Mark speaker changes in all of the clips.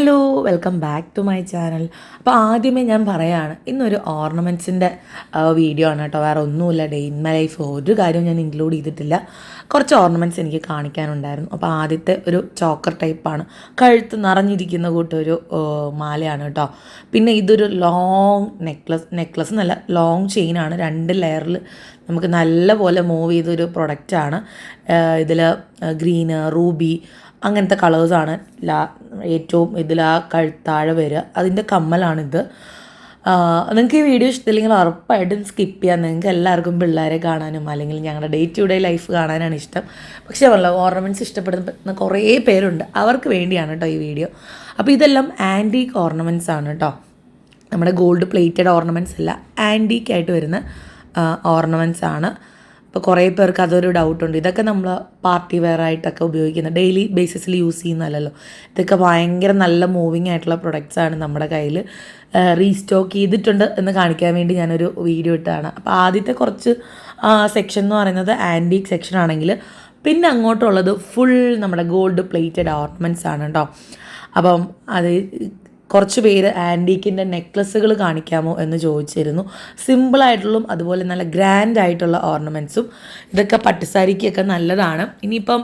Speaker 1: Hello welcome back to my channel അപ്പോൾ ആദ്യമേ ഞാൻ പറയാണ് ഇന്നൊരു ഓർണമെന്റ്സിന്റെ വീഡിയോ ആണ് കേട്ടോ. വേറെ ഒന്നുമില്ല ഡേ. ഇൻ മൈ ലൈഫ് ഒരു കാര്യവും ഞാൻ ഇൻക്ലൂഡ് ചെയ്തിട്ടില്ല. കുറച്ച് ഓർണമെന്റ്സ് എനിക്ക് കാണിക്കാനുണ്ടായിരുന്നു. അപ്പോൾ ആദ്യത്തെ ഒരു ചോക്കർ ടൈപ്പാണ് കഴുത്ത് നിറഞ്ഞിരിക്കുന്ന കൂട്ടൊരു മാലയാണ് കേട്ടോ. പിന്നെ ഇതൊരു ലോങ് നെക്ലസ് നെക്ലസ് എന്നല്ല ലോങ് ചെയിനാണ് രണ്ട് ലെയറിൽ നമുക്ക് നല്ല പോലെ മൂവ് ചെയ്തൊരു പ്രൊഡക്റ്റാണ്. ഇതിൽ ഗ്രീന് റൂബി അങ്ങനത്തെ കളേഴ്സാണ് ലാ ഏറ്റവും ഇതിൽ ആ കഴുത്താഴെ വരിക. അതിന്റെ കമ്മലാണിത്. നിങ്ങൾക്ക് ഈ വീഡിയോ ഇഷ്ടമില്ലെങ്കിൽ ഉറപ്പായിട്ടും സ്കിപ്പ് ചെയ്യാം. നിങ്ങൾക്ക് എല്ലാവർക്കും പിള്ളേരെ കാണാനും അല്ലെങ്കിൽ ഞങ്ങളുടെ ഡേ ടു ഡേ ലൈഫ് കാണാനാണ് ഇഷ്ടം. പക്ഷേ പറഞ്ഞല്ലോ ഓർണമെന്റ്സ് ഇഷ്ടപ്പെടുന്ന കുറേ പേരുണ്ട്. അവർക്ക് വേണ്ടിയാണ് കേട്ടോ ഈ വീഡിയോ. അപ്പോൾ ഇതെല്ലാം ആന്റീക്ക് ഓർണമെന്റ്സ് ആണ് കേട്ടോ നമ്മുടെ ഗോൾഡ് പ്ലേറ്റഡ് ഓർണമെന്റ്സ് അല്ല ആന്റീക്കായിട്ട് വരുന്ന ഓർണമെന്റ്സ് ആണ്. അപ്പോൾ കുറേ പേർക്ക് അതൊരു ഡൗട്ടുണ്ട് ഇതൊക്കെ നമ്മൾ പാർട്ടി വെയർ ആയിട്ടൊക്കെ ഉപയോഗിക്കുന്ന ഡെയിലി ബേസിസിൽ യൂസ് ചെയ്യുന്നതല്ലോ ഇതൊക്കെ ഭയങ്കര നല്ല മൂവിങ് ആയിട്ടുള്ള പ്രൊഡക്ട്സ് ആണ് നമ്മുടെ കയ്യിൽ റീസ്റ്റോക്ക് ചെയ്തിട്ടുണ്ട് എന്ന് കാണിക്കാൻ വേണ്ടി ഞാനൊരു വീഡിയോ ഇട്ടാണ് അപ്പോൾ ആദ്യത്തെ കുറച്ച് സെക്ഷൻ എന്ന് പറയുന്നത് ആന്റീക്ക് സെക്ഷൻ ആണെങ്കിൽ പിന്നെ അങ്ങോട്ടുള്ളത് ഫുൾ നമ്മുടെ ഗോൾഡ് പ്ലേറ്റഡ് ഓർണമെന്റ്സ് ആണ് കേട്ടോ അപ്പം അത് കുറച്ച് പേര് ആന്റീക്കിന്റെ നെക്ലസ്സുകൾ കാണിക്കാമോ എന്ന് ചോദിച്ചിരുന്നു. സിമ്പിളായിട്ടുള്ളതും അതുപോലെ നല്ല ഗ്രാൻഡ് ആയിട്ടുള്ള ഓർണമെന്റ്സും ഇതൊക്കെ പട്ടുസാരിക്കൊക്കെ നല്ലതാണ്. ഇനിയിപ്പം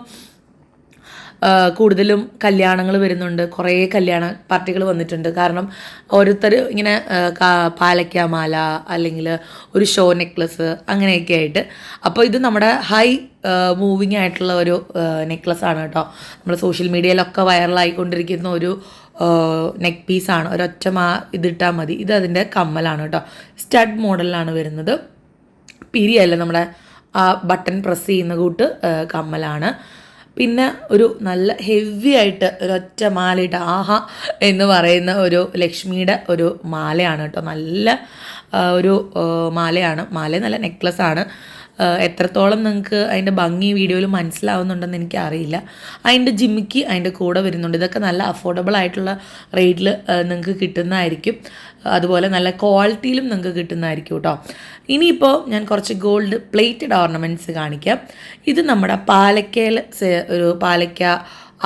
Speaker 1: കൂടുതലും കല്യാണങ്ങൾ വരുന്നുണ്ട്. കുറേ കല്യാണ പാർട്ടികൾ വന്നിട്ടുണ്ട്. കാരണം ഓരോരുത്തർ ഇങ്ങനെ പാലക്കാമാല അല്ലെങ്കിൽ ഒരു ഷോ നെക്ലസ് അങ്ങനെയൊക്കെ ആയിട്ട്. അപ്പോൾ ഇത് നമ്മുടെ ഹൈ മൂവിങ് ആയിട്ടുള്ള ഒരു നെക്ലസ് ആണ് കേട്ടോ. നമ്മൾ സോഷ്യൽ മീഡിയയിലൊക്കെ വൈറലായിക്കൊണ്ടിരിക്കുന്ന ഒരു നെക്ക് പീസാണ് ഒരൊറ്റ മാ ഇതിട്ടാൽ മതി. ഇത് അതിന്റെ കമ്മലാണ് കേട്ടോ. സ്റ്റഡ് മോഡലിലാണ് വരുന്നത്. പിരിയല്ല നമ്മുടെ ആ ബട്ടൺ പ്രസ് ചെയ്യുന്ന കൂട്ട് കമ്മലാണ്. പിന്നെ ഒരു നല്ല ഹെവി ആയിട്ട് ഒരൊറ്റ മാലയിട്ട് ആഹ എന്ന് പറയുന്ന ഒരു ലക്ഷ്മിയുടെ ഒരു മാലയാണ് കേട്ടോ. നല്ല ഒരു മാലയാണ്. മാല നല്ല നെക്ലസ് ആണ്. എത്രത്തോളം നിങ്ങൾക്ക് അതിന്റെ ഭംഗി വീഡിയോയിൽ മനസ്സിലാവുന്നുണ്ടെന്ന് എനിക്കറിയില്ല. അതിന്റെ ജിമ്മിക്ക് അതിന്റെ കൂടെ വരുന്നുണ്ട്. ഇതൊക്കെ നല്ല അഫോർഡബിൾ ആയിട്ടുള്ള റേറ്റിൽ നിങ്ങൾക്ക് കിട്ടുന്നതായിരിക്കും. അതുപോലെ നല്ല ക്വാളിറ്റിയിലും നിങ്ങൾക്ക് കിട്ടുന്നതായിരിക്കും കേട്ടോ ഇനിയിപ്പോൾ ഞാൻ കുറച്ച് ഗോൾഡ് പ്ലേറ്റഡ് ഓർണമെന്റ്സ് കാണിക്കാം. ഇത് നമ്മുടെ പാലക്കയിൽ ഒരു പാലക്ക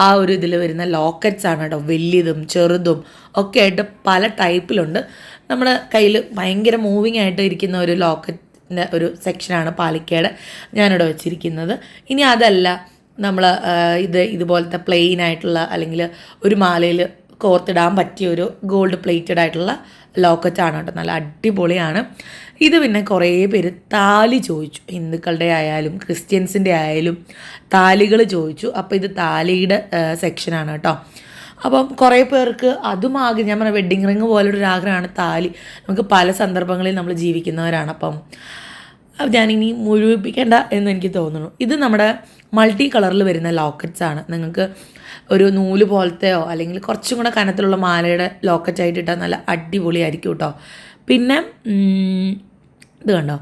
Speaker 1: ആ ഒരു ഇതിൽ വരുന്ന ലോക്കറ്റ്സ് ആണ് കേട്ടോ വലിയതും ചെറുതും ഒക്കെ ആയിട്ട് പല ടൈപ്പിലുണ്ട് നമ്മുടെ കയ്യിൽ ഭയങ്കര മൂവിങ് ആയിട്ട് ഇരിക്കുന്ന ഒരു ലോക്കറ്റ് ഒരു സെക്ഷനാണ് പാലിക്കയുടെ ഞാനിവിടെ വെച്ചിരിക്കുന്നത്. ഇനി അതല്ല നമ്മൾ ഇത് ഇതുപോലത്തെ പ്ലെയിൻ ആയിട്ടുള്ള അല്ലെങ്കിൽ ഒരു മാലയിൽ കോർത്തിടാൻ പറ്റിയ ഒരു ഗോൾഡ് പ്ലേറ്റഡ് ആയിട്ടുള്ള ലോക്കറ്റാണ് കേട്ടോ. നല്ല അടിപൊളിയാണ്. ഇത് പിന്നെ കുറേ പേര് താലി ചോദിച്ചു. ഹിന്ദുക്കളുടെ ആയാലും ക്രിസ്ത്യൻസിന്റെ ആയാലും താലികൾ ചോദിച്ചു. അപ്പോൾ ഇത് താലിയുടെ സെക്ഷനാണ് കേട്ടോ. അപ്പം കുറേ പേർക്ക് അതും ആഗ്രഹം ഞാൻ പറഞ്ഞ വെഡ്ഡിങ് റിങ് പോലൊരു ആഗ്രഹമാണ് താലി. നമുക്ക് പല സന്ദർഭങ്ങളിൽ നമ്മൾ ജീവിക്കുന്നവരാണ് അപ്പം. ഞാനിനി മുഴുവിപ്പിക്കേണ്ട എന്ന് എനിക്ക് തോന്നുന്നു. ഇത് നമ്മുടെ മൾട്ടി കളറിൽ വരുന്ന ലോക്കറ്റ്സ് ആണ്. നിങ്ങൾക്ക് ഒരു നൂൽ പോലത്തെയോ അല്ലെങ്കിൽ കുറച്ചും കൂടെ കനത്തിലുള്ള മാലയുടെ ലോക്കറ്റ് ആയിട്ട് ഇട്ടാൽ നല്ല അടിപൊളിയായിരിക്കും കേട്ടോ പിന്നെ ഇത് കണ്ടോ?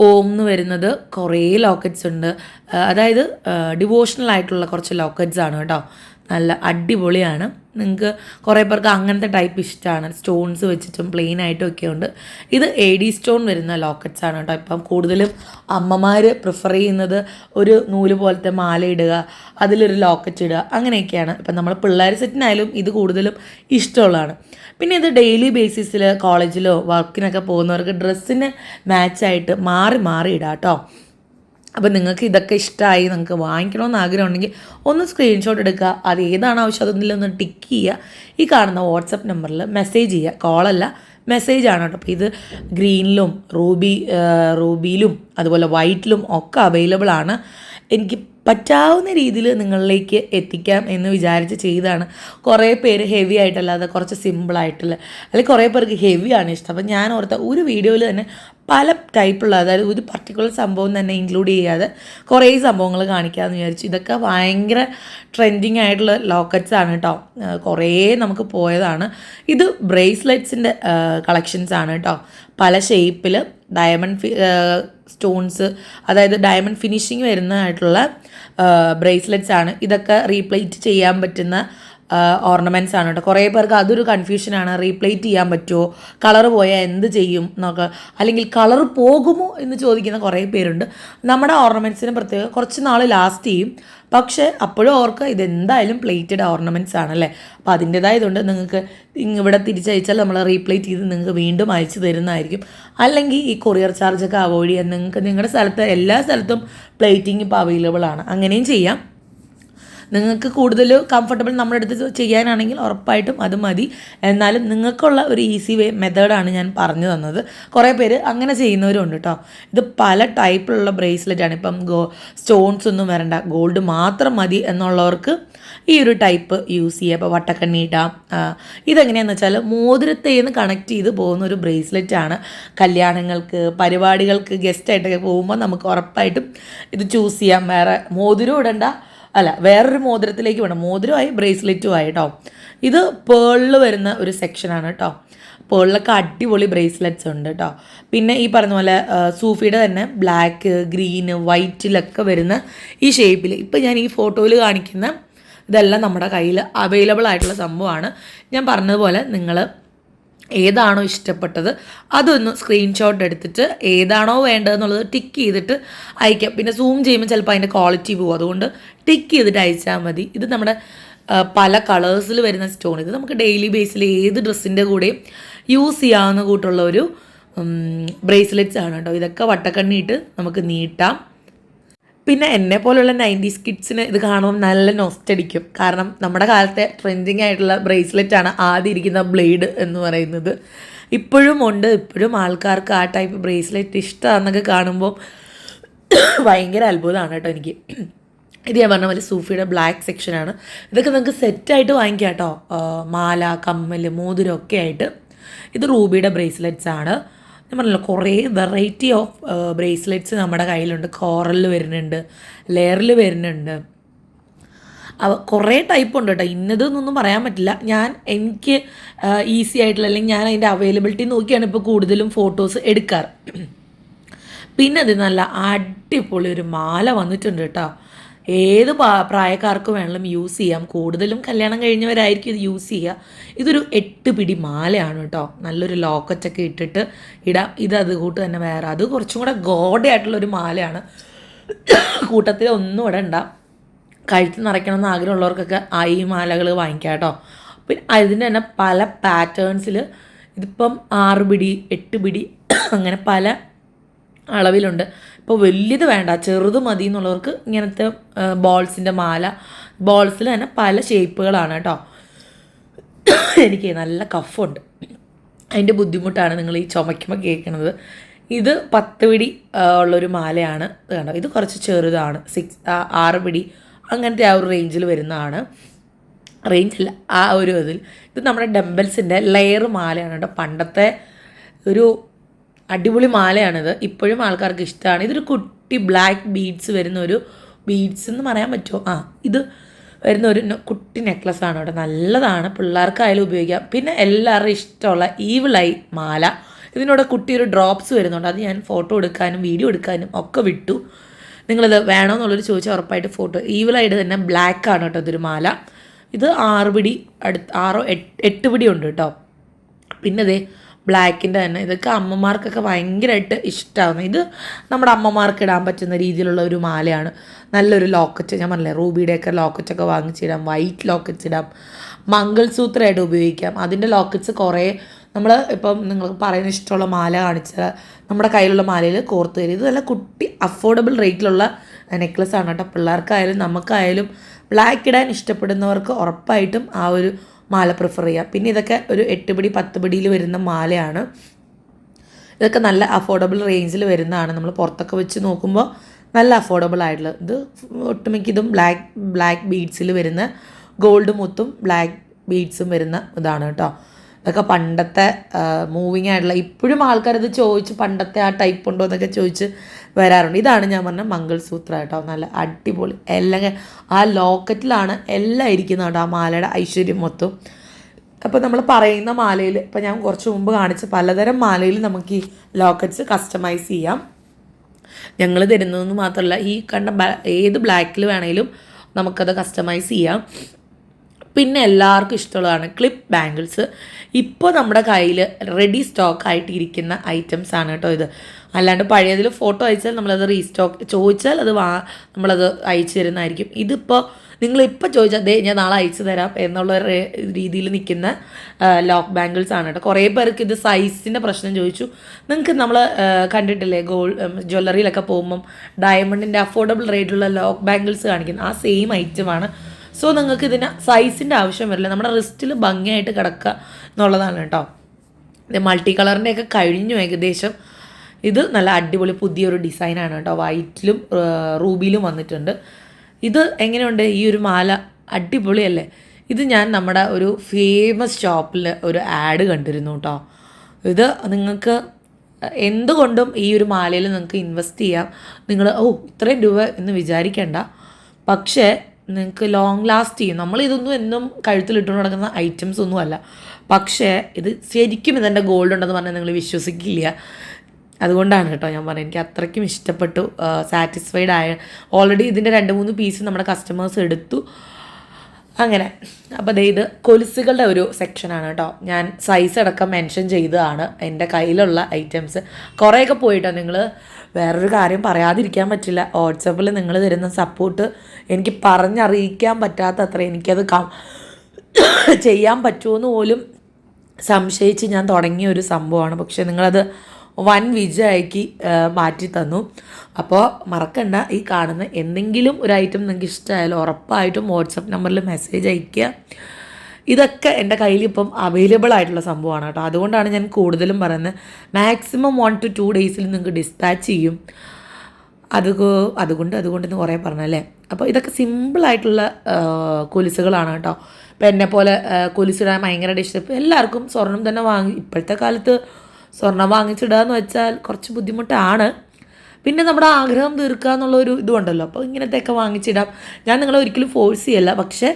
Speaker 1: ഓം എന്ന് വരുന്നത് കുറേ ലോക്കറ്റ്സ് ഉണ്ട്. അതായത് ഡിവോഷണൽ ആയിട്ടുള്ള കുറച്ച് ലോക്കറ്റ്സ് ആണ് കേട്ടോ നല്ല അടിപൊളിയാണ്. നിങ്ങൾക്ക് കുറേ പേർക്ക് അങ്ങനത്തെ ടൈപ്പ് ഇഷ്ടമാണ് സ്റ്റോൺസ് വെച്ചിട്ടും പ്ലെയിൻ ആയിട്ടും ഒക്കെ ഉണ്ട്. ഇത് എ ഡി സ്റ്റോൺ വരുന്ന ലോക്കറ്റ്സ് ആണ് കേട്ടോ. ഇപ്പം കൂടുതലും അമ്മമാർ പ്രിഫർ ചെയ്യുന്നത് ഒരു നൂൽ പോലത്തെ മാല ഇടുക അതിലൊരു ലോക്കറ്റ് ഇടുക അങ്ങനെയൊക്കെയാണ്. ഇപ്പം നമ്മൾ പിള്ളേർ സെറ്റിനായാലും ഇത് കൂടുതലും ഇഷ്ടമുള്ളതാണ്. പിന്നെ ഇത് ഡെയിലി ബേസിസിൽ കോളേജിലോ വർക്കിനൊക്കെ പോകുന്നവർക്ക് ഡ്രസ്സിന് മാച്ചായിട്ട് മാറി മാറി ഇടാം കേട്ടോ. അപ്പോൾ നിങ്ങൾക്ക് ഇതൊക്കെ ഇഷ്ടമായി നിങ്ങൾക്ക് വാങ്ങിക്കണമെന്ന് ആഗ്രഹം ഉണ്ടെങ്കിൽ ഒന്ന് സ്ക്രീൻഷോട്ട് എടുക്കുക. അത് ഏതാണ് ആവശ്യം അതൊന്നിൽ ഒന്ന് ടിക്ക് ചെയ്യുക. ഈ കാണുന്ന വാട്സപ്പ് നമ്പറിൽ മെസ്സേജ് ചെയ്യുക. കോളല്ല മെസ്സേജ് ആണ് കേട്ടോ. അപ്പോൾ ഇത് ഗ്രീനിലും റൂബി റൂബിയിലും അതുപോലെ വൈറ്റിലും ഒക്കെ അവൈലബിൾ ആണ്. എനിക്ക് പറ്റാവുന്ന രീതിയിൽ നിങ്ങളിലേക്ക് എത്തിക്കാം എന്ന് വിചാരിച്ച് ചെയ്താണ് കുറേ പേര് ഹെവി ആയിട്ടല്ലാതെ കുറച്ച് സിമ്പിളായിട്ടുള്ള അല്ലെങ്കിൽ കുറേ പേർക്ക് ഹെവിയാണ് ഇഷ്ടം. അപ്പം ഞാൻ ഓർത്ത ഒരു വീഡിയോയിൽ തന്നെ പല ടൈപ്പുള്ള അതായത് ഒരു പർട്ടിക്കുലർ സംഭവം തന്നെ ഇൻക്ലൂഡ് ചെയ്യാതെ കുറേ സംഭവങ്ങൾ കാണിക്കാമെന്ന് വിചാരിച്ചു. ഇതൊക്കെ ഭയങ്കര ട്രെൻഡിങ് ആയിട്ടുള്ള ലോക്കറ്റ്സ് ആണ് കേട്ടോ കുറേ നമുക്ക് പോയതാണ്. ഇത് ബ്രേസ്ലെറ്റ്സിന്റെ കളക്ഷൻസ് ആണ് കേട്ടോ പല ഷേപ്പിൽ ഡയമണ്ട് സ്റ്റോൺസ് അതായത് ഡയമണ്ട് ഫിനിഷിങ് വരുന്നതായിട്ടുള്ള ബ്രേസ്ലെറ്റ്സ് ആണ്. ഇതൊക്കെ റീപ്ലേറ്റ് ചെയ്യാൻ പറ്റുന്ന ഓർണമെന്റ്സ് ആണ് കേട്ടോ കുറേ പേർക്ക് അതൊരു കൺഫ്യൂഷനാണ് റീപ്ലേറ്റ് ചെയ്യാൻ പറ്റുമോ കളർ പോയാൽ എന്ത് ചെയ്യും എന്നൊക്കെ. അല്ലെങ്കിൽ കളർ പോകുമോ എന്ന് ചോദിക്കുന്ന കുറേ പേരുണ്ട്. നമ്മുടെ ഓർണമെന്റ്സിന് പ്രത്യേക കുറച്ച് നാൾ ലാസ്റ്റ് ചെയ്യും. പക്ഷേ അപ്പോഴും ഓർക്ക് ഇതെന്തായാലും പ്ലേറ്റഡ് ഓർണമെന്റ്സ് ആണല്ലേ അപ്പോൾ അതിന്റെതായതുകൊണ്ട് നിങ്ങൾക്ക് ഇവിടെ തിരിച്ചയച്ചാൽ നമ്മൾ റീപ്ലേറ്റ് ചെയ്ത് നിങ്ങൾക്ക് വീണ്ടും അയച്ചു തരുന്നതായിരിക്കും. അല്ലെങ്കിൽ ഈ കൊറിയർ ചാർജൊക്കെ അവോയ്ഡ് ചെയ്യാൻ നിങ്ങൾക്ക് നിങ്ങളുടെ സ്ഥലത്ത് എല്ലാ സ്ഥലത്തും പ്ലേറ്റിംഗ് ഇപ്പോൾ അവൈലബിൾ ആണ്. അങ്ങനെയും ചെയ്യാം. നിങ്ങൾക്ക് കൂടുതൽ കംഫർട്ടബിൾ നമ്മുടെ അടുത്ത് ചെയ്യാനാണെങ്കിൽ ഉറപ്പായിട്ടും അത് മതി. എന്നാലും നിങ്ങൾക്കുള്ള ഒരു ഈസി വേ മെത്തേഡാണ് ഞാൻ പറഞ്ഞു തന്നത്. കുറേ പേര് അങ്ങനെ ചെയ്യുന്നവരുണ്ട് കേട്ടോ ഇത് പല ടൈപ്പിലുള്ള ബ്രേസ്ലെറ്റ് ആണ്. ഇപ്പം ഗോ സ്റ്റോൺസ് ഒന്നും വരണ്ട. ഗോൾഡ് മാത്രം മതി എന്നുള്ളവർക്ക് ഈ ഒരു ടൈപ്പ് യൂസ് ചെയ്യുക. ഇപ്പോൾ വട്ടക്കണ്ണി ഇടാം. ഇതെങ്ങനെയാണെന്ന് വെച്ചാൽ മോതിരത്തേന്ന് കണക്ട് ചെയ്ത് പോകുന്ന ഒരു ബ്രേസ്ലെറ്റ് ആണ്. കല്യാണങ്ങൾക്ക് പരിപാടികൾക്ക് ഗസ്റ്റായിട്ടൊക്കെ പോകുമ്പോൾ നമുക്ക് ഉറപ്പായിട്ടും ഇത് ചൂസ് ചെയ്യാം. വേറെ മോതിരം ഇടണ്ട. അല്ല വേറൊരു മോതിരത്തിലേക്ക് വേണം. മോതിരമായി ബ്രേസ്ലെറ്റും ആയി കേട്ടോ ഇത് പേളിൽ വരുന്ന ഒരു സെക്ഷനാണ് കേട്ടോ പേളിലൊക്കെ അടിപൊളി ബ്രേസ്ലെറ്റ്സ് ഉണ്ട് കേട്ടോ പിന്നെ ഈ പറഞ്ഞ പോലെ സൂഫിയുടെ തന്നെ ബ്ലാക്ക് ഗ്രീന് വൈറ്റിലൊക്കെ വരുന്ന ഈ ഷേപ്പിൽ ഇപ്പം ഞാൻ ഈ ഫോട്ടോയിൽ കാണിക്കുന്ന ഇതെല്ലാം നമ്മുടെ കയ്യിൽ അവൈലബിൾ ആയിട്ടുള്ള സംഭവമാണ്. ഞാൻ പറഞ്ഞതുപോലെ നിങ്ങൾ ഏതാണോ ഇഷ്ടപ്പെട്ടത് അതൊന്ന് സ്ക്രീൻഷോട്ട് എടുത്തിട്ട് ഏതാണോ വേണ്ടതെന്നുള്ളത് ടിക്ക് ചെയ്തിട്ട് അയക്കാം. പിന്നെ സൂം ചെയ്യുമ്പോൾ ചിലപ്പോൾ അതിന്റെ ക്വാളിറ്റി പോകും. അതുകൊണ്ട് ടിക്ക് ചെയ്തിട്ട് അയച്ചാൽ മതി. ഇത് നമ്മുടെ പല കളേഴ്സിൽ വരുന്ന സ്റ്റോൺ ഇത് നമുക്ക് ഡെയിലി ബേസിൽ ഏത് ഡ്രസ്സിന്റെ കൂടെയും യൂസ് ചെയ്യാവുന്ന കൂട്ടുള്ള ഒരു ബ്രേസ്ലെറ്റ്സ് ആണ് കേട്ടോ. ഇതൊക്കെ വട്ടക്കണ്ണിയിട്ട് നമുക്ക് നീട്ടാം. പിന്നെ എന്നെ പോലുള്ള നയന്റീസ് കിഡ്സിന് ഇത് കാണുമ്പോൾ നല്ല നൊസ്റ്റടിക്കും കാരണം നമ്മുടെ കാലത്തെ ട്രെൻഡിങ് ആയിട്ടുള്ള ബ്രേസ്ലെറ്റ് ആണ് ആദ്യം ഇരിക്കുന്ന ബ്ലേഡ് എന്ന് പറയുന്നത്. ഇപ്പോഴും ഉണ്ട്. ഇപ്പോഴും ആൾക്കാർക്ക് ആ ടൈപ്പ് ബ്രേസ്ലെറ്റ് ഇഷ്ടമാണെന്നൊക്കെ കാണുമ്പോൾ ഭയങ്കര അത്ഭുതമാണ് കേട്ടോ എനിക്ക്. ഇത് ഞാൻ പറഞ്ഞ പോലെ സൂഫിയുടെ ബ്ലാക്ക് സെക്ഷനാണ് ഇതൊക്കെ നിങ്ങൾക്ക് സെറ്റായിട്ട് വാങ്ങിക്കാം കേട്ടോ. മാല കമ്മൽ മോതിരം ഒക്കെ ആയിട്ട്. ഇത് റൂബിയുടെ ബ്രേസ്ലെറ്റ്സ് ആണ്. ഞാൻ പറഞ്ഞല്ലോ കുറേ വെറൈറ്റി ഓഫ് ബ്രേസ്ലെറ്റ്സ് നമ്മുടെ കയ്യിലുണ്ട്. കോറലിൽ വരുന്നുണ്ട് ലെയറിൽ വരുന്നുണ്ട്. അവ കുറേ ടൈപ്പ് ഉണ്ട് കേട്ടോ ഇന്നതെന്നൊന്നും പറയാൻ പറ്റില്ല. ഞാൻ എനിക്ക് ഈസി ആയിട്ടുള്ള അല്ലെങ്കിൽ ഞാൻ അതിന്റെ അവൈലബിലിറ്റി നോക്കിയാണ് ഇപ്പോൾ കൂടുതലും ഫോട്ടോസ് എടുക്കാറ്. പിന്നെ അത് നല്ല അടിപൊളി ഒരു മാല വന്നിട്ടുണ്ട് കേട്ടോ ഏത് പ്രായക്കാർക്ക് വേണമെങ്കിലും യൂസ് ചെയ്യാം. കൂടുതലും കല്യാണം കഴിഞ്ഞവരായിരിക്കും ഇത് യൂസ് ചെയ്യുക. ഇതൊരു എട്ട് പിടി മാലയാണ് കേട്ടോ നല്ലൊരു ലോക്കറ്റൊക്കെ ഇട്ടിട്ട് ഇടാം. ഇത് അത് കൂട്ട് തന്നെ വേറെ. അത് കുറച്ചും കൂടെ ഗോഡയായിട്ടുള്ളൊരു മാലയാണ്. കൂട്ടത്തിൽ ഒന്നും ഇവിടെ ഉണ്ടാവും കഴുത്ത് നിറയ്ക്കണം എന്ന് ആഗ്രഹമുള്ളവർക്കൊക്കെ ഈ മാലകൾ വാങ്ങിക്കാം കേട്ടോ പിന്നെ അതിന്റെ തന്നെ പല പാറ്റേൺസിൽ ഇതിപ്പം ആറ് പിടി എട്ട് പിടി അങ്ങനെ പല അളവിലുണ്ട്. ഇപ്പോൾ വലിയത് വേണ്ട ചെറുത് മതി എന്നുള്ളവർക്ക് ഇങ്ങനത്തെ ബോൾസിന്റെ മാല. ബോൾസിൽ തന്നെ പല ഷേപ്പുകളാണ് കേട്ടോ. എനിക്ക് നല്ല കഫുണ്ട്. അതിന്റെ ബുദ്ധിമുട്ടാണ് നിങ്ങൾ ഈ ചുമയ്ക്കുമ്പോൾ കേൾക്കുന്നത്. ഇത് പത്ത് പിടി ഉള്ളൊരു മാലയാണ്. കണ്ടോ? ഇത് കുറച്ച് ചെറുതാണ്. സിക്സ് ആറ് പിടി അങ്ങനത്തെ ആ ഒരു റേഞ്ചിൽ വരുന്നതാണ്. റേഞ്ചില്ല ആ ഒരു ഇതിൽ. ഇത് നമ്മുടെ ഡംബൽസിന്റെ ലെയർ മാലയാണ് കേട്ടോ. പണ്ടത്തെ ഒരു അടിപൊളി മാലയാണിത്. ഇപ്പോഴും ആൾക്കാർക്ക് ഇഷ്ടമാണ്. ഇതൊരു കുട്ടി ബ്ലാക്ക് ബീഡ്സ് വരുന്ന ഒരു ബീഡ്സ് എന്ന് പറയാൻ പറ്റുമോ? ആ ഇത് വരുന്ന ഒരു കുട്ടി നെക്ലസ് ആണ് കേട്ടോ. നല്ലതാണ്. പിള്ളേർക്കായാലും ഉപയോഗിക്കാം. പിന്നെ എല്ലാവരും ഇഷ്ടമുള്ള ഈവിളായി മാല. ഇതിനോട് കുട്ടി ഒരു ഡ്രോപ്സ് വരുന്നുണ്ട്. അത് ഞാൻ ഫോട്ടോ എടുക്കാനും വീഡിയോ എടുക്കാനും ഒക്കെ വിട്ടു. നിങ്ങളിത് വേണമെന്നുള്ളൊരു ചോദിച്ചാൽ ഉറപ്പായിട്ട് ഫോട്ടോ ഈവിളായിട്ട് തന്നെ ബ്ലാക്ക് ആണ് കേട്ടോ ഇതൊരു മാല. ഇത് ആറ് പിടി അടുത്ത് ആറോ എട്ട് പിടി ഉണ്ട് കേട്ടോ. പിന്നെ അതെ ബ്ലാക്കിന്റെ തന്നെ. ഇതൊക്കെ അമ്മമാർക്കൊക്കെ ഭയങ്കരമായിട്ട് ഇഷ്ടമാകുന്നു ഇത് നമ്മുടെ അമ്മമാർക്ക് ഇടാൻ പറ്റുന്ന രീതിയിലുള്ള ഒരു മാലയാണ്. നല്ലൊരു ലോക്കറ്റ് ഞാൻ പറഞ്ഞില്ലേ റൂബിയുടെയൊക്കെ ലോക്കറ്റൊക്കെ വാങ്ങിച്ചിടാം വൈറ്റ് ലോക്കറ്റ്സ് ഇടാം മംഗൾസൂത്രമായിട്ട് ഉപയോഗിക്കാം. അതിന്റെ ലോക്കറ്റ്സ് കുറേ നമ്മൾ ഇപ്പം നിങ്ങൾക്ക് പറയുന്ന ഇഷ്ടമുള്ള മാല കാണിച്ചാൽ നമ്മുടെ കയ്യിലുള്ള മാലയിൽ കോർത്ത് തരും. ഇത് നല്ല കുട്ടി അഫോർഡബിൾ റേറ്റിലുള്ള നെക്ലസ് ആണ് കേട്ടോ. പിള്ളേർക്കായാലും നമുക്കായാലും ബ്ലാക്ക് ഇടാൻ ഇഷ്ടപ്പെടുന്നവർക്ക് ഉറപ്പായിട്ടും ആ ഒരു മാല പ്രിഫർ ചെയ്യുക പിന്നെ ഇതൊക്കെ ഒരു എട്ട് പിടി പത്ത് പിടിയിൽ വരുന്ന മാലയാണ്. ഇതൊക്കെ നല്ല അഫോർഡബിൾ റേഞ്ചിൽ വരുന്നതാണ്. നമ്മൾ പുറത്തൊക്കെ വെച്ച് നോക്കുമ്പോൾ നല്ല അഫോർഡബിൾ ആയിട്ടുള്ള ഇത്. ഒട്ടുമിക്ക ഇതും ബ്ലാക്ക് ബ്ലാക്ക് ബീഡ്സിൽ വരുന്ന ഗോൾഡ് മുത്തും ബ്ലാക്ക് ബീഡ്സും വരുന്ന ഇതാണ് കേട്ടോ. ഇതൊക്കെ പണ്ടത്തെ മൂവിങ് ആയിട്ടുള്ള ഇപ്പോഴും ആൾക്കാരത് ചോദിച്ച് പണ്ടത്തെ ആ ടൈപ്പ് ഉണ്ടോ എന്നൊക്കെ ചോദിച്ച് വരാറുണ്ട്. ഇതാണ് ഞാൻ പറഞ്ഞ മംഗൾസൂത്ര കേട്ടോ. നല്ല അടിപൊളി. എല്ലാം ആ ലോക്കറ്റിലാണ് എല്ലാം ഇരിക്കുന്നത് കേട്ടോ ആ മാലയുടെ ഐശ്വര്യം മൊത്തം. അപ്പോൾ നമ്മൾ പറയുന്ന മാലയിൽ ഇപ്പോൾ ഞാൻ കുറച്ച് മുമ്പ് കാണിച്ച പലതരം മാലയിൽ നമുക്ക് ഈ ലോക്കറ്റ്സ് കസ്റ്റമൈസ് ചെയ്യാം. ഞങ്ങൾ തരുന്നതെന്ന് മാത്രമല്ല ഈ കണ്ട ഏത് ബ്ലാക്കിൽ വേണമെങ്കിലും നമുക്കത് കസ്റ്റമൈസ് ചെയ്യാം. പിന്നെ എല്ലാവർക്കും ഇഷ്ടമുള്ളതാണ് ക്ലിപ്പ് ബാംഗിൾസ് ഇപ്പോൾ നമ്മുടെ കയ്യിൽ റെഡി സ്റ്റോക്ക് ആയിട്ടിരിക്കുന്ന ഐറ്റംസ് ആണ് കേട്ടോ ഇത്. അല്ലാണ്ട് പഴയതിൽ ഫോട്ടോ അയച്ചാൽ നമ്മളത് റീസ്റ്റോക്ക് ചോദിച്ചാൽ അത് വാ നമ്മളത് അയച്ചു തരുന്നതായിരിക്കും. ഇതിപ്പോൾ നിങ്ങളിപ്പോൾ ചോദിച്ചാൽ അതേ ഞാൻ നാളെ അയച്ചു തരാം എന്നുള്ള രീതിയിൽ നിൽക്കുന്ന ലോക്ക് ബാംഗിൾസ് ആണ് കേട്ടോ. കുറേ പേർക്ക് ഇത് സൈസിന്റെ പ്രശ്നം ചോദിച്ചു. നിങ്ങൾക്ക് നമ്മൾ കണ്ടിട്ടില്ലേ ഗോൾഡ് ജ്വല്ലറിയിലൊക്കെ പോകുമ്പം ഡയമണ്ടിന്റെ അഫോർഡബിൾ റേറ്റുള്ള ലോക്ക് ബാംഗിൾസ് കാണിക്കുന്നത് ആ സെയിം ഐറ്റമാണ് സോ നിങ്ങൾക്ക് ഇതിന് സൈസിന്റെ ആവശ്യം വരില്ല. നമ്മുടെ റിസ്റ്റിൽ ഭംഗിയായിട്ട് കിടക്കുക എന്നുള്ളതാണ് കേട്ടോ. ഇത് മൾട്ടി കളറിന്റെ ഒക്കെ കഴിഞ്ഞു ഏകദേശം. ഇത് നല്ല അടിപൊളി പുതിയൊരു ഡിസൈനാണ് കേട്ടോ. വൈറ്റിലും റൂബിയിലും വന്നിട്ടുണ്ട്. ഇത് എങ്ങനെയുണ്ട്? ഈ ഒരു മാല അടിപൊളിയല്ലേ? ഇത് ഞാൻ നമ്മുടെ ഒരു ഫേമസ് ഷോപ്പിൽ ഒരു ആഡ് കണ്ടിരുന്നു കേട്ടോ. ഇത് നിങ്ങൾക്ക് എന്തുകൊണ്ടും ഈ ഒരു മാലയിൽ നിങ്ങൾക്ക് ഇൻവെസ്റ്റ് ചെയ്യാം. നിങ്ങൾ ഓ ഇത്രയും രൂപ എന്ന് വിചാരിക്കേണ്ട. പക്ഷേ നിങ്ങൾക്ക് ലോങ് ലാസ്റ്റ് ചെയ്യും. നമ്മൾ ഇതൊന്നും എന്നും കഴുത്തിലിട്ടുകൊണ്ട് നടക്കുന്ന ഐറ്റംസ് ഒന്നും അല്ല. പക്ഷേ ഇത് ശരിക്കും ഇതെന്റെ ഗോൾഡ് ഉണ്ടെന്ന് പറഞ്ഞാൽ നിങ്ങൾ വിശ്വസിക്കില്ല. അതുകൊണ്ടാണ് കേട്ടോ ഞാൻ പറഞ്ഞത്. എനിക്ക് അത്രയ്ക്കും ഇഷ്ടപ്പെട്ടു സാറ്റിസ്ഫൈഡ് ആയ ഓൾറെഡി ഇതിന്റെ രണ്ട് മൂന്ന് പീസ് നമ്മുടെ കസ്റ്റമേഴ്സ് എടുത്തു. അങ്ങനെ. അപ്പോൾ ദേ ഇത് കൊലുസുകളുടെ ഒരു സെക്ഷനാണ് കേട്ടോ ഞാൻ സൈസ് അടക്കം മെൻഷൻ ചെയ്തതാണ്. എന്റെ കയ്യിലുള്ള ഐറ്റംസ് കുറേയൊക്കെ പോയിട്ടോ. നിങ്ങൾ വേറൊരു കാര്യം പറയാതിരിക്കാൻ പറ്റില്ല. വാട്സപ്പിൽ നിങ്ങൾ തരുന്ന സപ്പോർട്ട് എനിക്ക് പറഞ്ഞറിയിക്കാൻ പറ്റാത്ത അത്ര എനിക്കത് ചെയ്യാൻ പറ്റുമെന്ന് പോലും സംശയിച്ച് ഞാൻ തുടങ്ങിയ ഒരു സംഭവമാണ്. പക്ഷേ നിങ്ങളത് വൻ വിജയമാക്കി മാറ്റി തന്നു. അപ്പോൾ മറക്കണ്ട ഈ കാണുന്ന എന്തെങ്കിലും ഒരു ഐറ്റം നിങ്ങൾക്ക് ഇഷ്ടമായാലും ഉറപ്പായിട്ടും വാട്സപ്പ് നമ്പറിൽ മെസ്സേജ് അയയ്ക്കുക. ഇതൊക്കെ എന്റെ കയ്യിൽ ഇപ്പം അവൈലബിൾ ആയിട്ടുള്ള സംഭവമാണ് കേട്ടോ. അതുകൊണ്ടാണ് ഞാൻ കൂടുതലും പറയുന്നത്. മാക്സിമം വൺ ടു ടു ഡേയ്സിൽ നിങ്ങൾക്ക് ഡിസ്പാച്ച് ചെയ്യും. അത് അതുകൊണ്ട് അതുകൊണ്ടെന്ന് കുറേ പറഞ്ഞല്ലേ അപ്പോൾ ഇതൊക്കെ സിമ്പിളായിട്ടുള്ള കൊലുസുകളാണ് കേട്ടോ. ഇപ്പം എന്നെ പോലെ കൊലുസിടാൻ ഭയങ്കര ഇഷ്ടം. എല്ലാവർക്കും സ്വർണം തന്നെ വാങ്ങി ഇപ്പോഴത്തെ കാലത്ത് സ്വർണം വാങ്ങിച്ചിടുക എന്ന് വെച്ചാൽ കുറച്ച് ബുദ്ധിമുട്ടാണ്. പിന്നെ നമ്മുടെ ആഗ്രഹം തീർക്കുക എന്നുള്ള ഒരു ഇതുണ്ടല്ലോ. അപ്പോൾ ഇങ്ങനത്തെയൊക്കെ വാങ്ങിച്ചിടാം. ഞാൻ നിങ്ങളെ ഒരിക്കലും ഫോഴ്സ് ചെയ്യല്ല. പക്ഷേ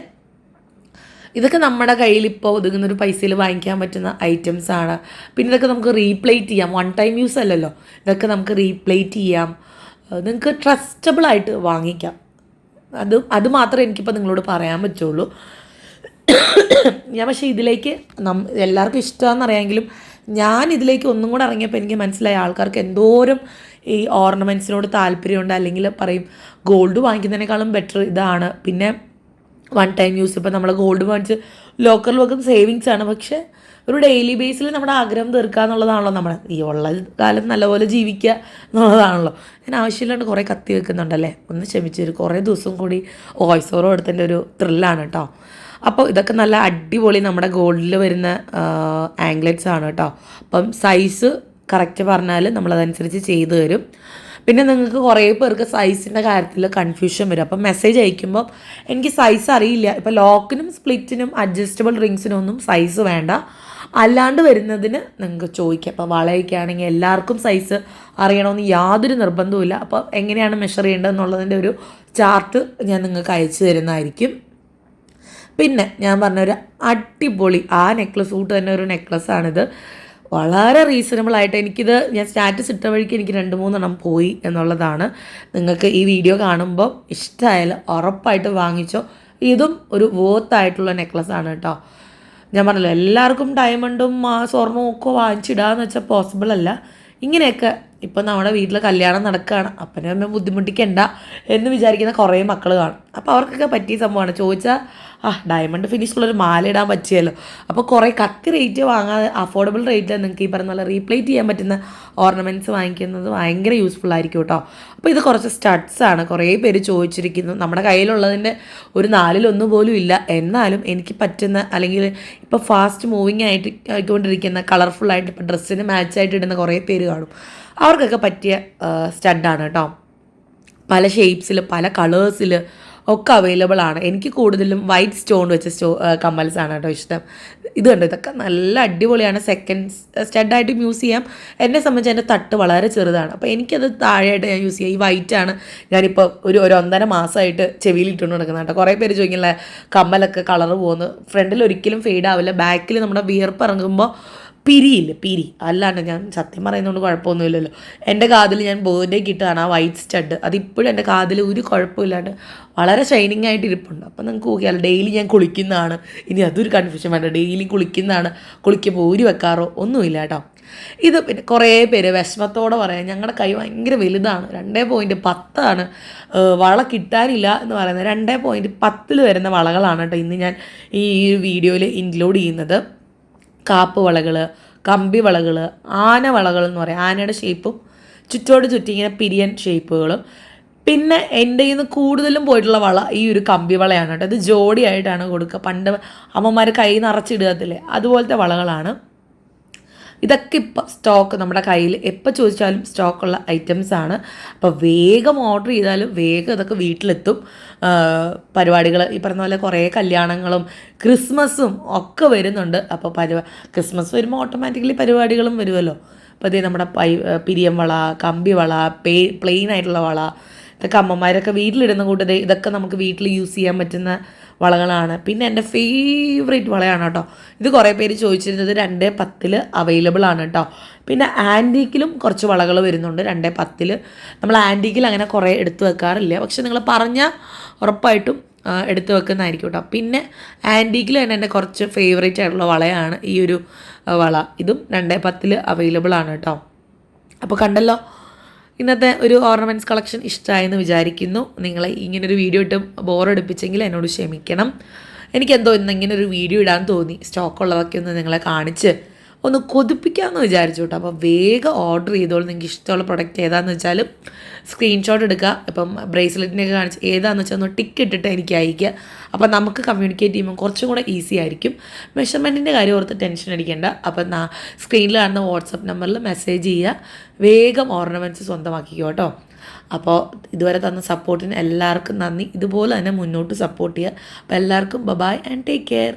Speaker 1: ഇതൊക്കെ നമ്മുടെ കയ്യിൽ ഇപ്പോൾ ഒതുങ്ങുന്ന ഒരു പൈസയിൽ വാങ്ങിക്കാൻ പറ്റുന്ന ഐറ്റംസ് ആണ്. പിന്നെ ഇതൊക്കെ നമുക്ക് റീപ്ലേറ്റ് ചെയ്യാം. വൺ ടൈം യൂസ് അല്ലല്ലോ. ഇതൊക്കെ നമുക്ക് റീപ്ലേറ്റ് ചെയ്യാം. നിങ്ങൾക്ക് ട്രസ്റ്റബിൾ ആയിട്ട് വാങ്ങിക്കാം. അത് അത് മാത്രമേ എനിക്കിപ്പോൾ നിങ്ങളോട് പറയാൻ പറ്റുള്ളൂ. ഞാൻ പക്ഷേ ഇതിലേക്ക് നം എല്ലാവർക്കും ഇഷ്ടമാണെന്നറിയാമെങ്കിലും ഞാൻ ഇതിലേക്ക് ഒന്നും കൂടെ ഇറങ്ങിയപ്പോൾ എനിക്ക് മനസ്സിലായ ആൾക്കാർക്ക് എന്തോരം ഈ ഓർണമെന്റ്സിനോട് താല്പര്യമുണ്ട്. അല്ലെങ്കിൽ പറയും ഗോൾഡ് വാങ്ങിക്കുന്നതിനേക്കാളും ബെറ്റർ ഇതാണ്. പിന്നെ വൺ ടൈം യൂസ് ഇപ്പോൾ നമ്മൾ ഗോൾഡ് വാങ്ങിച്ച് ലോക്കറിൽ വെക്കുന്ന സേവിങ്സ് ആണ്. പക്ഷേ ഒരു ഡെയിലി ബേസിൽ നമ്മുടെ ആഗ്രഹം തീർക്കുക എന്നുള്ളതാണല്ലോ നമ്മൾ ഈ ഉള്ള കാലം നല്ലപോലെ ജീവിക്കുക എന്നുള്ളതാണല്ലോ. ഞാൻ ആവശ്യമില്ലാണ്ട് കുറേ കത്തി വെക്കുന്നുണ്ടല്ലേ? ഒന്ന് ക്ഷമിച്ചൊരു കുറേ ദിവസം കൂടി വോയിസ് ഓവർ എടുത്തതിന്റെ ഒരു ത്രില്ലാണ് കേട്ടോ. അപ്പോൾ ഇതൊക്കെ നല്ല അടിപൊളി നമ്മുടെ ഗോൾഡിൽ വരുന്ന ആംഗ്ലറ്റ്സ് ആണ് കേട്ടോ അപ്പം സൈസ് കറക്റ്റ് പറഞ്ഞാൽ നമ്മളതനുസരിച്ച് ചെയ്തു തരും. പിന്നെ നിങ്ങൾക്ക് കുറേ പേർക്ക് സൈസിന്റെ കാര്യത്തിൽ കൺഫ്യൂഷൻ വരും. അപ്പം മെസ്സേജ് അയക്കുമ്പോൾ എനിക്ക് സൈസ് അറിയില്ല. ഇപ്പോൾ ലോക്കിനും സ്പ്ലിറ്റിനും അഡ്ജസ്റ്റബിൾ റിങ്സിനും ഒന്നും സൈസ് വേണ്ട. അല്ലാണ്ട് വരുന്നതിന് നിങ്ങൾക്ക് ചോദിക്കാം. അപ്പോൾ വളയൊക്കെ ആണെങ്കിൽ എല്ലാവർക്കും സൈസ് അറിയണമെന്ന് യാതൊരു നിർബന്ധവുമില്ല. അപ്പോൾ എങ്ങനെയാണ് മെഷർ ചെയ്യേണ്ടതെന്നുള്ളതിന്റെ ഒരു ചാർട്ട് ഞാൻ നിങ്ങൾക്ക് അയച്ചു തരുന്നതായിരിക്കും. പിന്നെ ഞാൻ പറഞ്ഞൊരു അടിപൊളി ആ നെക്ലസ് കൂട്ട് തന്നെ ഒരു നെക്ലസ്സാണിത് വളരെ റീസണബിൾ ആയിട്ട് എനിക്കിത് ഞാൻ സ്റ്റാറ്റസ് ഇട്ട വഴിക്ക് എനിക്ക് രണ്ട് മൂന്നെണ്ണം പോയി എന്നുള്ളതാണ്. നിങ്ങൾക്ക് ഈ വീഡിയോ കാണുമ്പോൾ ഇഷ്ടമായാലും ഉറപ്പായിട്ട് വാങ്ങിച്ചോ. ഇതും ഒരു വോത്തായിട്ടുള്ള നെക്ലസ് ആണ് കേട്ടോ ഞാൻ പറഞ്ഞല്ലോ എല്ലാവർക്കും ഡയമണ്ടും സ്വർണവും ഒക്കെ വാങ്ങിച്ചിടാന്ന് വെച്ചാൽ പോസിബിൾ അല്ല. ഇങ്ങനെയൊക്കെ ഇപ്പം നമ്മുടെ വീട്ടിൽ കല്യാണം നടക്കുകയാണ് അപ്പനെ അമ്മ ബുദ്ധിമുട്ടിക്കണ്ട എന്ന് വിചാരിക്കുന്ന കുറേ മക്കൾ കാണും. അപ്പോൾ അവർക്കൊക്കെ പറ്റിയ സംഭവമാണ്. ചോദിച്ചാൽ ആ ഡയമണ്ട് ഫിനിഷ് ഫിനിഷുള്ളൊരു മാല ഇടാൻ പറ്റിയല്ലോ. അപ്പോൾ കുറേ കത്തി റേറ്റ് വാങ്ങാതെ അഫോർഡബിൾ റേറ്റിൽ നിങ്ങൾക്ക് ഈ പറഞ്ഞ പോലെ റീപ്ലേറ്റ് ചെയ്യാൻ പറ്റുന്ന ഓർണമെന്റ്സ് വാങ്ങിക്കുന്നത് ഭയങ്കര യൂസ്ഫുൾ ആയിരിക്കും കേട്ടോ അപ്പോൾ ഇത് കുറച്ച് സ്റ്റഡ്സ് ആണ്. കുറേ പേര് ചോദിച്ചിരിക്കുന്നു. നമ്മുടെ കയ്യിലുള്ളതിന്റെ ഒരു നാലിലൊന്നും പോലും ഇല്ല. എന്നാലും എനിക്ക് പറ്റുന്ന അല്ലെങ്കിൽ ഇപ്പോൾ ഫാസ്റ്റ് മൂവിങ് ആയിട്ട് ആയിക്കൊണ്ടിരിക്കുന്ന കളർഫുള്ളായിട്ട് ഇപ്പോൾ ഡ്രസ്സിന് മാച്ചായിട്ട് ഇടുന്ന കുറേ പേര് കാണും. അവർക്കൊക്കെ പറ്റിയ സ്റ്റഡാണ് കേട്ടോ പല ഷേപ്സിൽ പല കളേഴ്സിൽ ഒക്കെ അവൈലബിൾ ആണ്. എനിക്ക് കൂടുതലും വൈറ്റ് സ്റ്റോൺ വെച്ച സ്റ്റോ കമ്മൽസ് ആണ് കേട്ടോ ഇഷ്ടം. ഇത് കണ്ടോ? ഇതൊക്കെ നല്ല അടിപൊളിയാണ്. സെക്കൻഡ് സ്റ്റഡായിട്ട് യൂസ് ചെയ്യാം. എന്നെ സംബന്ധിച്ച് എന്റെ തട്ട് വളരെ ചെറുതാണ്. അപ്പോൾ എനിക്കത് താഴെയായിട്ട് ഞാൻ യൂസ് ചെയ്യാം. ഈ വൈറ്റ് ആണ് ഞാനിപ്പോൾ ഒരു ഒരു ഒന്നര മാസമായിട്ട് ചെവിയിൽ ഇട്ടുകൊണ്ട് നടക്കുന്നത് കേട്ടോ. കുറേ പേര് ചോദിക്കില്ല കമ്മലൊക്കെ കളർ പോകുന്നു. ഫ്രണ്ടിൽ ഒരിക്കലും ഫെയ്ഡ് ആവില്ല. ബാക്കിൽ നമ്മുടെ വിയർപ്പ് ഇറങ്ങുമ്പോൾ പിരിയില്ല പിരി. അല്ലാണ്ട് ഞാൻ സത്യം പറയുന്നതുകൊണ്ട് കുഴപ്പമൊന്നുമില്ലല്ലോ. എന്റെ കാതിൽ ഞാൻ ബേർഡേക്ക് ഇട്ടതാണ് ആ വൈറ്റ് സ്റ്റഡ് അതിപ്പോഴും എന്റെ കാതിൽ ഒരു കുഴപ്പമില്ലാണ്ട് വളരെ ഷൈനിങ് ആയിട്ട് ഇരിപ്പുണ്ട്. അപ്പം നിങ്ങൾക്ക് നോക്കിയാൽ ഡെയിലി ഞാൻ കുളിക്കുന്നതാണ്. ഇനി അതൊരു കൺഫ്യൂഷൻ വേണ്ട. ഡെയിലി കുളിക്കുന്നതാണ്. കുളിക്കുമ്പോൾ ഊരി വെക്കാറോ ഒന്നുമില്ല കേട്ടോ. ഇത് പിന്നെ കുറേ പേര് വിഷമത്തോടെ പറയാം. ഞങ്ങളുടെ കൈ ഭയങ്കര വലുതാണ്. രണ്ടേ പോയിന്റ് പത്താണ്. വള കിട്ടാനില്ല എന്ന് പറയുന്നത്. രണ്ടേ പോയിന്റ് പത്തിൽ വരുന്ന വളകളാണ് കേട്ടോ ഇന്ന് ഞാൻ ഈ വീഡിയോയിൽ ഇൻക്ലൂഡ് ചെയ്യുന്നത്. കാപ്പ് വളകൾ കമ്പി വളകൾ ആന വളകൾ എന്ന് പറയും. ആനയുടെ ഷേപ്പും ചുറ്റോട് ചുറ്റി ഇങ്ങനെ പിരിയൻ ഷേപ്പുകളും പിന്നെ എന്റെ ഇന്ന് കൂടുതലും പോയിട്ടുള്ള വള ഈ ഒരു കമ്പി വളയാണ് കേട്ടോ. അത് ജോഡിയായിട്ടാണ് കൊടുക്കുക. പണ്ട് അമ്മമാർ കൈ നിറച്ചിടുകത്തില്ലേ അതുപോലത്തെ വളകളാണ്. ഇതൊക്കെ ഇപ്പം സ്റ്റോക്ക് നമ്മുടെ കയ്യിൽ എപ്പോൾ ചോദിച്ചാലും സ്റ്റോക്കുള്ള ഐറ്റംസ് ആണ് അപ്പോൾ വേഗം ഓർഡർ ചെയ്താലും വേഗം ഇതൊക്കെ വീട്ടിലെത്തും. പരിപാടികൾ ഈ പറഞ്ഞ പോലെ കുറേ കല്യാണങ്ങളും ക്രിസ്മസും ഒക്കെ വരുന്നുണ്ട്. അപ്പോൾ പരിപാ ക്രിസ്മസ് വരുമ്പോൾ ഓട്ടോമാറ്റിക്കലി പരിപാടികളും വരുമല്ലോ അപ്പോൾ ഇതേ നമ്മുടെ പൈ പിരിയം വള കമ്പി വള പേ പ്ലെയിൻ ആയിട്ടുള്ള വള ഇതൊക്കെ അമ്മമാരൊക്കെ വീട്ടിലിടുന്ന കൂട്ടത് ഇതൊക്കെ നമുക്ക് വീട്ടിൽ യൂസ് ചെയ്യാൻ പറ്റുന്ന വളകളാണ്. പിന്നെ എന്റെ ഫേവറേറ്റ് വളയാണ് കേട്ടോ. ഇത് കുറേ പേര് ചോദിച്ചിരുന്നത് രണ്ട് പത്തിൽ അവൈലബിൾ ആണ് കേട്ടോ. പിന്നെ ആന്റീക്കിലും കുറച്ച് വളകൾ വരുന്നുണ്ട്. രണ്ട് പത്തിൽ. നമ്മൾ ആന്റീക്കിൽ അങ്ങനെ കുറേ എടുത്തു വെക്കാറില്ല. പക്ഷെ നിങ്ങൾ പറഞ്ഞാൽ ഉറപ്പായിട്ടും എടുത്തു വെക്കുന്നതായിരിക്കും കേട്ടോ. പിന്നെ ആന്റീക്കിൽ തന്നെ എന്റെ കുറച്ച് ഫേവറേറ്റ് ആയിട്ടുള്ള വളയാണ് ഈ ഒരു വള. ഇതും രണ്ടേ പത്തിൽ അവൈലബിൾ ആണ് കേട്ടോ. അപ്പോൾ കണ്ടല്ലോ ഇന്നത്തെ ഒരു ഓർണമെന്റ്സ് കളക്ഷൻ ഇഷ്ടമായെന്ന് വിചാരിക്കുന്നു. നിങ്ങളെ ഇങ്ങനൊരു വീഡിയോ ഇട്ട് ബോറടിപ്പിച്ചെങ്കിൽ എന്നോട് ക്ഷമിക്കണം. എനിക്കെന്തോ ഇന്ന് ഇങ്ങനെ ഒരു വീഡിയോ ഇടാൻ തോന്നി. സ്റ്റോക്ക് ഉള്ളതൊക്കെ ഒന്ന് നിങ്ങളെ കാണിച്ച് ഒന്ന് കൊതിപ്പിക്കാമെന്ന് വിചാരിച്ചു കേട്ടോ. അപ്പോൾ വേഗം ഓർഡർ ചെയ്തോളൂ. നിങ്ങൾക്ക് ഇഷ്ടമുള്ള പ്രൊഡക്റ്റ് ഏതാണെന്ന് വെച്ചാൽ സ്ക്രീൻഷോട്ട് എടുക്കുക. ഇപ്പം ബ്രേസ്ലെറ്റിനൊക്കെ കാണിച്ച് ഏതാണെന്ന് വെച്ചാൽ ഒന്ന് ടിക്ക് ഇട്ടിട്ട് എനിക്ക് അയക്കുക അപ്പോൾ നമുക്ക് കമ്മ്യൂണിക്കേറ്റ് ചെയ്യുമ്പോൾ കുറച്ചും കൂടെ ഈസി ആയിരിക്കും. മെഷർമെന്റിന്റെ കാര്യം ഓർത്ത് ടെൻഷൻ അടിക്കേണ്ട. അപ്പം സ്ക്രീനിൽ കാണുന്ന വാട്സപ്പ് നമ്പറിൽ മെസ്സേജ് ചെയ്യുക. വേഗം ഓർണമെന്റ്സ് സ്വന്തമാക്കിക്കോ കേട്ടോ. അപ്പോൾ ഇതുവരെ തന്ന സപ്പോർട്ടിന് എല്ലാവർക്കും നന്ദി. ഇതുപോലെ തന്നെ മുന്നോട്ട് സപ്പോർട്ട് ചെയ്യുക. അപ്പോൾ എല്ലാവർക്കും ബബായ് ആൻഡ് ടേക്ക് കെയർ